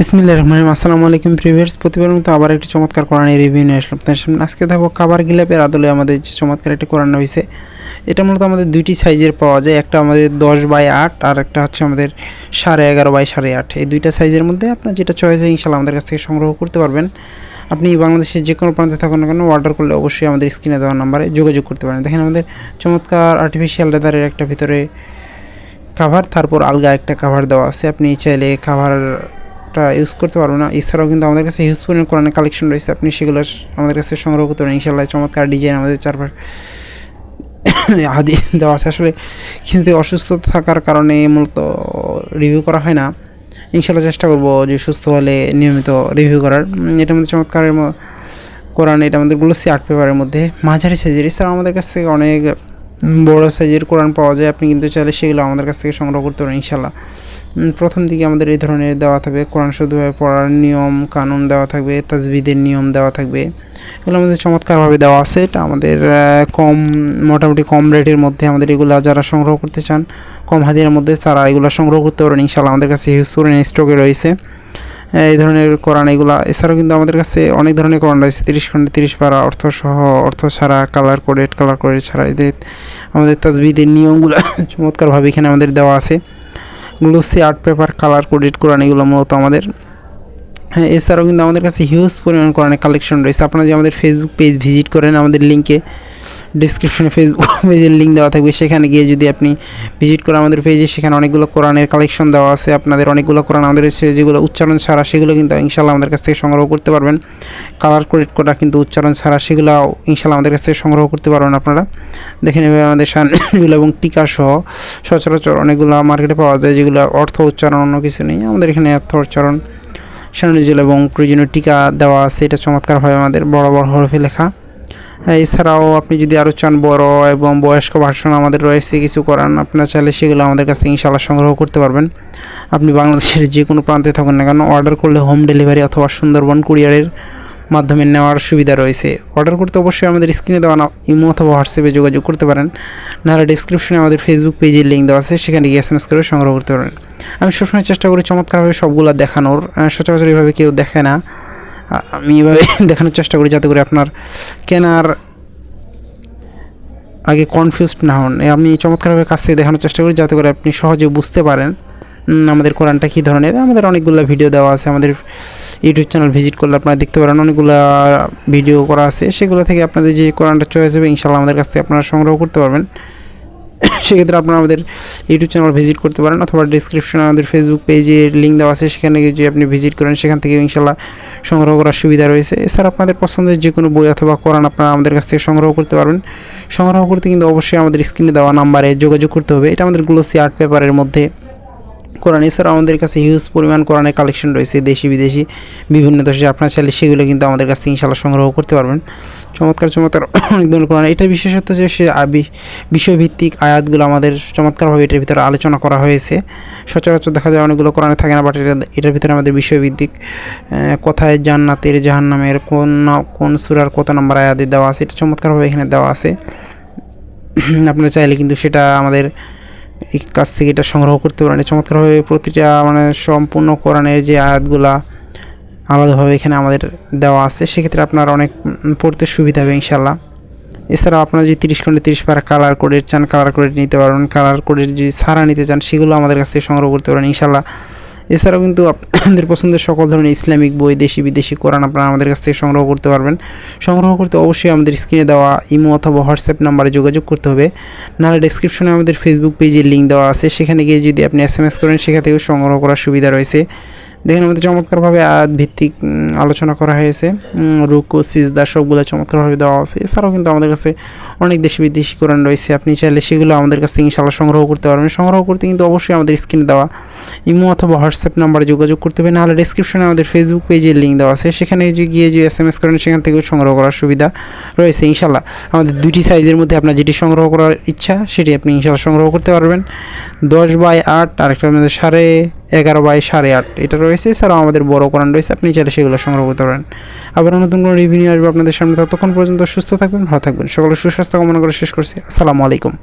বিসমিল্লাহ রহমান আসসালামু আলাইকুম প্রিভিয়ার্স প্রতিবার মতো আবার একটি চমৎকার কোরআনের রিভিউ নিয়ে আসলাম। তার সামনে আজকে দেখো কাবার গিলাপের আদলে আমাদের যে চমৎকার একটি কোরআন হয়েছে এটা মূলত আমাদের দুইটি সাইজের পাওয়া যায়, একটা আমাদের দশ বাই আট আর একটা হচ্ছে আমাদের সাড়ে এগারো বাই সাড়ে আট। এই দুইটা সাইজের মধ্যে আপনার যেটা চয়েস ইনশাল্লাহ আমাদের কাছ থেকে সংগ্রহ করতে পারবেন। আপনি বাংলাদেশের যে কোনো প্রান্তে থাকুন না কেন অর্ডার করলে অবশ্যই আমাদের স্ক্রিনে দেওয়া নাম্বারে যোগাযোগ করতে পারেন। দেখেন আমাদের চমৎকার আর্টিফিশিয়াল লেদারের একটা ভিতরে কাভার তারপর আলগা একটা কাভার দেওয়া আছে। আপনি চাইলে কাভারটা ইউজ করতে পারবেন না। এছাড়াও কিন্তু আমাদের কাছে হিউজ পরিমাণ কোরআনের কালেকশন রয়েছে। আপনি সেগুলো স- আমাদের কাছে সংগ্রহ করতে পারেন। ইনশাল্লাহ চমৎকার ডিজাইন আমাদের চারপাশ হাদিস দেওয়া আছে। আসলে কিন্তু অসুস্থ থাকার কারণে মূলত রিভিউ করা হয় না। ইনশাল্লাহ চেষ্টা করব যে সুস্থ হলে নিয়মিত রিভিউ করার। এটার মধ্যে চমৎকারের কোরআন, এটা আমাদের গ্লোসি আর্ট পেপারের মধ্যে। মাঝারি সাইজের। এছাড়াও আমাদের কাছ থেকে অনেক বড় সাইজের কোরআন পাওয়া যায়, আপনি কিন্তু চাইলে সেগুলো আমাদের কাছ থেকে সংগ্রহ করতে পারেন ইনশাল্লাহ প্রথম দিকে আমাদের এই ধরনের দেওয়া থাকবে, কোরআন শুধুভাবে পড়ার নিয়ম, কানুন দেওয়া থাকবে তাজবিদের নিয়ম দেওয়া থাকবে। এগুলো আমাদের চমৎকারভাবে দেওয়া আছে, এটা আমাদের কম, মোটামুটি কম রেটের মধ্যে আমাদের এগুলো যারা সংগ্রহ করতে চান, কম হাজিরার মধ্যে তারা এগুলো সংগ্রহ করতে পারেন ইনশাল্লাহ আমাদের কাছে হিউজ স্টকে রয়েছে। এই ধরনের কোরআন এগুলো, এছাড়াও কিন্তু আমাদের কাছে অনেক ধরনের কোরআন রয়েছে, তিরিশ খন্ডে তিরিশ পারা অর্থ সহ অর্থ ছাড়া কালার কোডেড কালার কোডেড ছাড়া এদের আমাদের তাজবিদের নিয়মগুলো চমৎকারভাবে এখানে আমাদের দেওয়া আছে। Glossy art paper colour coded কোরআন এগুলো মূলত আমাদের। হ্যাঁ এছাড়াও কিন্তু আমাদের কাছে হিউজ পরিমাণ কোরআনের কালেকশন রয়েছে। আপনারা যে আমাদের ফেসবুক পেজ ভিজিট করেন, আমাদের লিঙ্কে ডিসক্রিপশনে ফেসবুক পেজের লিঙ্ক দেওয়া থাকবে। সেখানে গিয়ে যদি আপনি ভিজিট করে আমাদের পেজে সেখানে অনেকগুলো কোরআনের কালেকশন দেওয়া আছে। আপনাদের অনেকগুলো কোরআন আমাদের যেগুলো উচ্চারণ ছাড়া সেগুলো কিন্তু ইনশাল্লাহ আমাদের কাছ থেকে সংগ্রহ করতে পারবেন। কালার কোডেড করা কিন্তু উচ্চারণ ছাড়া সেগুলো ইনশাল্লাহ আমাদের কাছ থেকে সংগ্রহ করতে পারবেন আপনারা। দেখে নেবে আমাদের শানগুলো এবং টিকা সহ সচরাচর অনেকগুলো মার্কেটে পাওয়া যায় যেগুলো অর্থ উচ্চারণ অন্য কিছু নেই। আমাদের এখানে অর্থ উচ্চারণ সানুজল এবং প্রয়োজনীয় টিকা দেওয়া আছে। এটা চমৎকারভাবে আমাদের বড় বড় হরফে লেখা। হ্যাঁ, এছাড়াও আপনি যদি আরও চান বড় এবং বয়স্ক ভার্সন আমাদের রয়েছে, কিছু করান আপনারা চাইলে সেগুলো আমাদের কাছ থেকে ইনশাল্লাহ সংগ্রহ করতে পারবেন। আপনি বাংলাদেশের যে কোনো প্রান্তে থাকুন না কেন অর্ডার করলে হোম ডেলিভারি অথবা সুন্দরবন কুরিয়ারের মাধ্যমে নেওয়ার সুবিধা রয়েছে। অর্ডার করতে অবশ্যই আমাদের স্ক্রিনে দেওয়া ইমো অথবা হোয়াটসঅ্যাপে যোগাযোগ করতে পারেন। নাহলে ডিসক্রিপশনে আমাদের ফেসবুক পেজের লিঙ্ক দেওয়া আছে, সেখানে গিয়ে এস এম এস করে সংগ্রহ করতে পারেন আমি সবসময় চেষ্টা করি চমৎকারভাবে সবগুলো দেখানোর। সচরাচর এভাবে কেউ দেখে না। আমি এভাবে দেখানোর চেষ্টা করি যাতে করে আপনার কেনার আগে কনফিউজড না হন। আমি চমৎকারভাবে কাছ থেকে দেখানোর চেষ্টা করি যাতে করে আপনি সহজে বুঝতে পারেন আমাদের কোরআনটা কী ধরনের। আমাদের অনেকগুলো ভিডিও দেওয়া আছে, আমাদের ইউটিউব চ্যানেল ভিজিট করলে আপনারা দেখতে পারেন অনেকগুলো ভিডিও করা আছে। সেগুলো থেকে আপনাদের যে কোরআনটা চয়েস হবে ইনশাল্লাহ আমাদের কাছ থেকে আপনারা সংগ্রহ করতে পারবেন। সেক্ষেত্রে আপনারা আমাদের ইউটিউব চ্যানেল ভিজিট করতে পারেন অথবা ডিসক্রিপশনে আমাদের ফেসবুক পেজের লিঙ্ক দেওয়া আছে। সেখানে গিয়ে যদি আপনি ভিজিট করেন, সেখান থেকে ইনশাল্লাহ সংগ্রহ করার সুবিধা রয়েছে। এছাড়া আপনাদের পছন্দের যে কোনো বই অথবা করান আপনারা আমাদের কাছ থেকে সংগ্রহ করতে পারবেন। সংগ্রহ করতে কিন্তু অবশ্যই আমাদের স্ক্রিনে দেওয়া নাম্বারে যোগাযোগ করতে হবে। এটা আমাদের গ্লোসি আর্ট পেপারের মধ্যে। কোরআন এছাড়াও আমাদের কাছে হিউজ পরিমাণ কোরআনের কালেকশন রয়েছে, দেশি, বিদেশি, বিভিন্ন দেশে আপনার চাইলে সেগুলো কিন্তু আমাদের কাছ থেকে ইনশাল্লাহ সংগ্রহ করতে পারবেন। চমৎকার চমৎকার অনেক ধরনের কোরআন। এটা বিশেষত যে সে বিষয়ভিত্তিক আয়াতগুলো আমাদের চমৎকারভাবে এটার ভিতরে আলোচনা করা হয়েছে। সচরাচর দেখা যায় অনেকগুলো কোরআনে থাকে না বাট এটা এটার ভিতরে আমাদের বিষয়ভিত্তিক কোথায় জান্নাতের, জাহান্নামের কোন কোন সুরার কত নম্বর আয়াতে দেওয়া আছে, এটা চমৎকারভাবে এখানে দেওয়া আছে। আপনারা চাইলে কিন্তু সেটা আমাদের এই কাছ থেকে এটা সংগ্রহ করতে পারেন। চমৎকারভাবে প্রতিটা মানে সম্পূর্ণ কোরআনের যে আয়াতগুলা আলাদাভাবে এখানে আমাদের দেওয়া আছে, সেক্ষেত্রে আপনার অনেক পড়তে সুবিধা হবে ইনশাল্লাহ এছাড়াও আপনারা যদি তিরিশ খন্ডে তিরিশ পারা কালার কোডের চান কালার কোডের নিতে পারবেন কালার কোডের যদি সারা নিতে চান, সেগুলো আমাদের কাছ থেকে সংগ্রহ করতে পারেন ইনশাল্লাহ এছাড়াও কিন্তু আপনাদের পছন্দের সকল ধরনের ইসলামিক বই, দেশি বিদেশি কোরআন আপনারা আমাদের কাছ থেকে সংগ্রহ করতে পারবেন। সংগ্রহ করতে অবশ্যই আমাদের স্ক্রিনে দেওয়া ইমো অথবা হোয়াটসঅ্যাপ নাম্বারে যোগাযোগ করতে হবে। নাহলে ডিসক্রিপশনে আমাদের ফেসবুক পেজের লিঙ্ক দেওয়া আছে। সেখানে গিয়ে যদি আপনি এস এম এস করেন, সেখান থেকেও সংগ্রহ করার সুবিধা রয়েছে। দেখেন আমাদের চমৎকারভাবে আয়াত ভিত্তিক আলোচনা করা হয়েছে। রুকু, সিজদা সবগুলো চমৎকারভাবে দেওয়া আছে। এছাড়াও কিন্তু আমাদের কাছে অনেক দেশি বিদেশি কোরআন রয়েছে। আপনি চাইলে সেগুলো আমাদের কাছ থেকে ইনশাল্লাহ সংগ্রহ করতে পারবেন। সংগ্রহ করতে কিন্তু অবশ্যই আমাদের স্ক্রিনে দেওয়া ইমো অথবা হোয়াটসঅ্যাপ নাম্বারে যোগাযোগ করতে হবে, নাহলে ডিসক্রিপশনে আমাদের ফেসবুক পেজের লিঙ্ক দেওয়া আছে, সেখানে গিয়ে যে এস এম এস করেন, সেখান থেকেও সংগ্রহ করার সুবিধা রয়েছে ইনশাল্লাহ আমাদের দুটি সাইজের মধ্যে আপনার যেটি সংগ্রহ করার ইচ্ছা, সেটি আপনি ইনশাল্লাহ সংগ্রহ করতে পারবেন। দশ বাই আট আর একটা মধ্যে সাড়ে এগারো বাই সাড়ে আট, এটা রয়েছে। এছাড়াও আমাদের বড় কোরআন রয়েছে, আপনি চাইলে সেগুলো সংগ্রহ করতে পারেন। আবার নতুন কোনো রিভিউ আসবে আপনাদের সামনে, ততক্ষণ পর্যন্ত সুস্থ থাকবেন, ভালো থাকবেন। সকলের সুস্বাস্থ্য কামনা করে শেষ করছি। আসসালামু আলাইকুম।